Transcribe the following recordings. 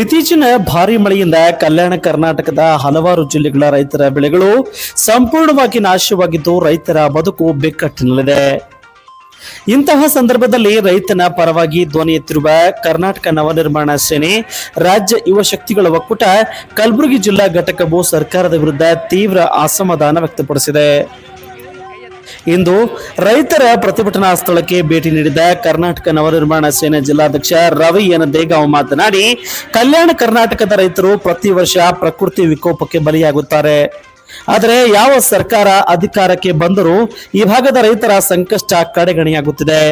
ಇತ್ತೀಚಿನ ಭಾರಿ ಮಳೆಯಿಂದ ಕಲ್ಯಾಣ ಕರ್ನಾಟಕದ ಹಲವಾರು ಜಿಲ್ಲೆಗಳ ರೈತರ ಬೆಳೆಗಳು ಸಂಪೂರ್ಣವಾಗಿ ನಾಶವಾಗಿದ್ದು ರೈತರ ಬದುಕು ಬಿಕ್ಕಟ್ಟಿನಲ್ಲಿದೆ. ಇಂತಹ ಸಂದರ್ಭದಲ್ಲಿ ರೈತನ ಪರವಾಗಿ ಧ್ವನಿ ಎತ್ತಿರುವ ಕರ್ನಾಟಕ ನವನಿರ್ಮಾಣ ಸೇನೆ, ರಾಜ್ಯ ಯುವ ಶಕ್ತಿಗಳ ಒಕ್ಕೂಟ ಕಲಬುರಗಿ ಜಿಲ್ಲಾ ಘಟಕವು ಸರ್ಕಾರದ ವಿರುದ್ಧ ತೀವ್ರ ಅಸಮಾಧಾನ ವ್ಯಕ್ತಪಡಿಸಿದೆ. ಇಂದು ರೈತರ ಪ್ರತಿಭಟನಾ ಸ್ಥಳಕ್ಕೆ ಭೇಟಿ ನೀಡಿದ ಕರ್ನಾಟಕ ನವನಿರ್ಮಾಣ ಸೇನೆ ಜಿಲ್ಲಾಧ್ಯಕ್ಷ ರವಿ ಎನ್ ದೇಗಾವ್ ಮಾತನಾಡಿ, ಕಲ್ಯಾಣ ಕರ್ನಾಟಕದ ರೈತರು ಪ್ರತಿ ವರ್ಷ ಪ್ರಕೃತಿ ವಿಕೋಪಕ್ಕೆ ಬಲಿಯಾಗುತ್ತಾರೆ. ಆದರೆ ಯಾವ ಸರ್ಕಾರ ಅಧಿಕಾರಕ್ಕೆ ಬಂದರೂ ಈ ಭಾಗದ ರೈತರ ಸಂಕಷ್ಟ ಕಡೆಗಣಿಯಾಗುತ್ತಿದೆ.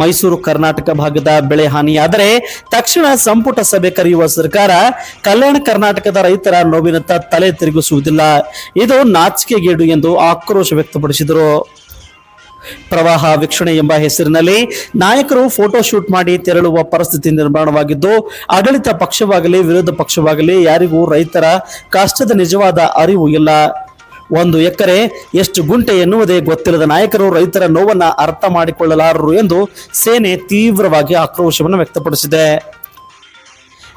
ಮೈಸೂರು ಕರ್ನಾಟಕ ಭಾಗದ ಬೆಳೆ ಹಾನಿಯಾದರೆ ತಕ್ಷಣ ಸಂಪುಟ ಸಭೆ ಕರೆಯುವ ಸರ್ಕಾರ ಕಲ್ಯಾಣ ಕರ್ನಾಟಕದ ರೈತರ ನೋವಿನತ್ತ ತಲೆ ತಿರುಗಿಸುವುದಿಲ್ಲ. ಇದು ನಾಚಿಕೆಗೇಡು ಎಂದು ಆಕ್ರೋಶ ವ್ಯಕ್ತಪಡಿಸಿದರು. ಪ್ರವಾಹ ವೀಕ್ಷಣೆ ಎಂಬ ಹೆಸರಿನಲ್ಲಿ ನಾಯಕರು ಫೋಟೋ ಶೂಟ್ ಮಾಡಿ ತೆರಳುವ ಪರಿಸ್ಥಿತಿ ನಿರ್ಮಾಣವಾಗಿದ್ದು, ಆಡಳಿತ ಪಕ್ಷವಾಗಲಿ, ವಿರೋಧ ಪಕ್ಷವಾಗಲಿ ಯಾರಿಗೂ ರೈತರ ಕಷ್ಟದ ನಿಜವಾದ ಅರಿವು ಇಲ್ಲ. ಒಂದು ಎಕರೆ ಎಷ್ಟು ಗುಂಟೆ ಎನ್ನುವುದೇ ಗೊತ್ತಿಲ್ಲದ ನಾಯಕರು ರೈತರ ನೋವನ್ನ ಅರ್ಥ ಮಾಡಿಕೊಳ್ಳಲಾರರು ಎಂದು ಸೇನೆ ತೀವ್ರವಾಗಿ ಆಕ್ರೋಶವನ್ನು ವ್ಯಕ್ತಪಡಿಸಿದೆ.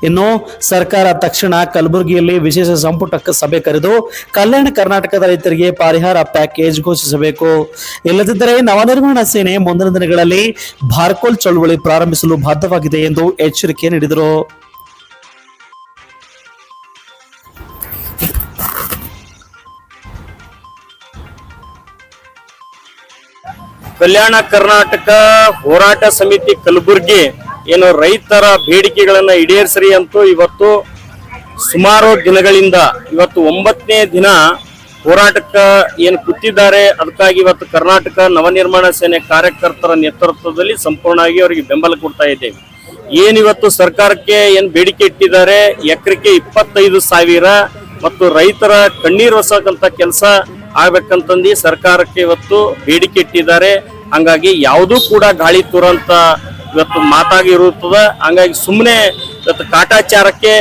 ಇನ್ನು ಸರ್ಕಾರ ತಕ್ಷಣ ಕಲಬುರಗಿಯಲ್ಲಿ ವಿಶೇಷ ಸಂಪುಟ ಸಭೆ ಕರೆದು ಕಲ್ಯಾಣ ಕರ್ನಾಟಕದ ರೈತರಿಗೆ ಪರಿಹಾರ ಪ್ಯಾಕೇಜ್ ಘೋಷಿಸಬೇಕು. ಇಲ್ಲದಿದ್ದರೆ ನವನಿರ್ಮಾಣ ಸೇನೆ ಮುಂದಿನ ದಿನಗಳಲ್ಲಿ ಭಾರ್ಕೋಲ್ ಚಳುವಳಿ ಪ್ರಾರಂಭಿಸಲು ಬದ್ಧವಾಗಿದೆ ಎಂದು ಎಚ್ಚರಿಕೆ ನೀಡಿದರು. ಕಲ್ಯಾಣ ಕರ್ನಾಟಕ ಹೋರಾಟ ಸಮಿತಿ ಕಲಬುರ್ಗಿ ಏನು ರೈತರ ಬೇಡಿಕೆಗಳನ್ನು ಈಡೇರಿಸ್ರಿ ಅಂತೂ ಇವತ್ತು ಸುಮಾರು ದಿನಗಳಿಂದ ಇವತ್ತು ಒಂಬತ್ತನೇ ದಿನ ಹೋರಾಟಕ್ಕೆ ಏನು ಕೂತಿದ್ದಾರೆ, ಅದಕ್ಕಾಗಿ ಇವತ್ತು ಕರ್ನಾಟಕ ನವನಿರ್ಮಾಣ ಸೇನೆ ಕಾರ್ಯಕರ್ತರ ನೇತೃತ್ವದಲ್ಲಿ ಸಂಪೂರ್ಣವಾಗಿ ಅವರಿಗೆ ಬೆಂಬಲ ಕೊಡ್ತಾ ಇದ್ದೇವೆ. ಏನಿವತ್ತು ಸರ್ಕಾರಕ್ಕೆ ಏನು ಬೇಡಿಕೆ ಇಟ್ಟಿದ್ದಾರೆ, ಎಕರೆಗೆ ಇಪ್ಪತ್ತೈದು ಸಾವಿರ ಮತ್ತು ರೈತರ ಕಣ್ಣೀರು ಹೊಸಕ್ಕಂಥ ಕೆಲಸ ಆಗ್ಬೇಕಂತಂದು ಸರ್ಕಾರಕ್ಕೆ ಇವತ್ತು ಬೇಡಿಕೆ ಇಟ್ಟಿದ್ದಾರೆ. ಹಂಗಾಗಿ ಯಾವುದೂ ಕೂಡ ಗಾಳಿ ತೂರಂತ ಇವತ್ತು ಮಾತಾಗಿರುತ್ತದೆ ಹಂಗಾಗಿ ಸುಮ್ಮನೆ ಇವತ್ತು ಕಾಟಾಚಾರಕ್ಕೆ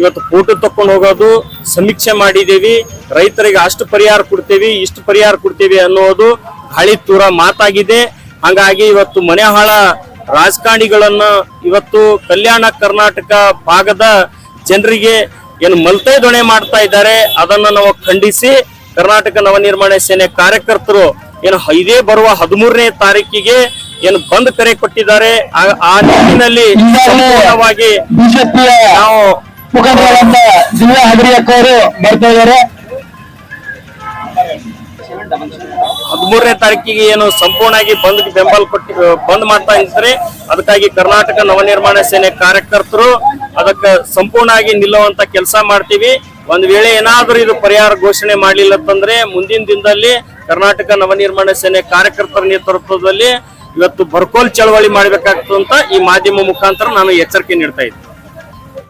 ಇವತ್ತು ಫೋಟೋ ತಕೊಂಡು ಹೋಗೋದು ಸಮೀಕ್ಷೆ ಮಾಡಿದ್ದೀವಿ. ರೈತರಿಗೆ ಅಷ್ಟು ಪರಿಹಾರ ಕೊಡ್ತೀವಿ, ಇಷ್ಟು ಪರಿಹಾರ ಕೊಡ್ತೀವಿ ಅನ್ನೋದು ಗಾಳಿ ತೂರ ಮಾತಾಗಿದೆ. ಹಂಗಾಗಿ ಇವತ್ತು ಮನೆ ಹಾಳ ರಾಜಕಾರಣಿಗಳನ್ನ ಇವತ್ತು ಕಲ್ಯಾಣ ಕರ್ನಾಟಕ ಭಾಗದ ಜನರಿಗೆ ಏನು ಮಲ್ತೈ ದೊಣೆ ಮಾಡ್ತಾ ಇದ್ದಾರೆ, ಅದನ್ನ ನಾವು ಖಂಡಿಸಿ ಕರ್ನಾಟಕ ನವನಿರ್ಮಾಣ ಸೇನೆ ಕಾರ್ಯಕರ್ತರು ಏನು ಇದೇ ಬರುವ ಹದಿಮೂರನೇ ತಾರೀಕಿಗೆ ಏನು ಬಂದ್ ಕರೆ ಕೊಟ್ಟಿದ್ದಾರೆ. ಆ- ನಿಟ್ಟಿನಲ್ಲಿ ಸಂಪೂರ್ಣವಾಗಿ ನಾವು ಜಿಲ್ಲಾ ಬರ್ತಾ ಇದ್ದಾರೆ. ಹದಿಮೂರನೇ ತಾರೀಕಿಗೆ ಏನು ಸಂಪೂರ್ಣವಾಗಿ ಬಂದ್ ಬೆಂಬಲ ಕೊಟ್ಟು ಬಂದ್ ಮಾಡ್ತಾ ಇದ್ದಾರೆ. ಅದಕ್ಕಾಗಿ ಕರ್ನಾಟಕ ನವನಿರ್ಮಾಣ ಸೇನೆ ಕಾರ್ಯಕರ್ತರು ಅದಕ್ಕೆ ಸಂಪೂರ್ಣವಾಗಿ ನಿಲ್ಲುವಂತ ಕೆಲಸ ಮಾಡ್ತೀವಿ. ಒಂದ್ ವೇಳೆ ಏನಾದರೂ ಇದು ಪರಿಹಾರ ಘೋಷಣೆ ಮಾಡಲಿಲ್ಲ ಅಂತಂದ್ರೆ ಮುಂದಿನ ದಿನದಲ್ಲಿ ಕರ್ನಾಟಕ ನವನಿರ್ಮಾಣ ಸೇನೆ ಕಾರ್ಯಕರ್ತರ ನೇತೃತ್ವದಲ್ಲಿ ಇವತ್ತು ಬರ್ಕೋಲ್ ಚಳವಳಿ ಮಾಡಬೇಕಾಗ್ತದಂತ ಈ ಮಾಧ್ಯಮ ಮುಖಾಂತರ ನಾನು ಎಚ್ಚರಿಕೆ ನೀಡ್ತಾ ಇದ್ದೀನಿ.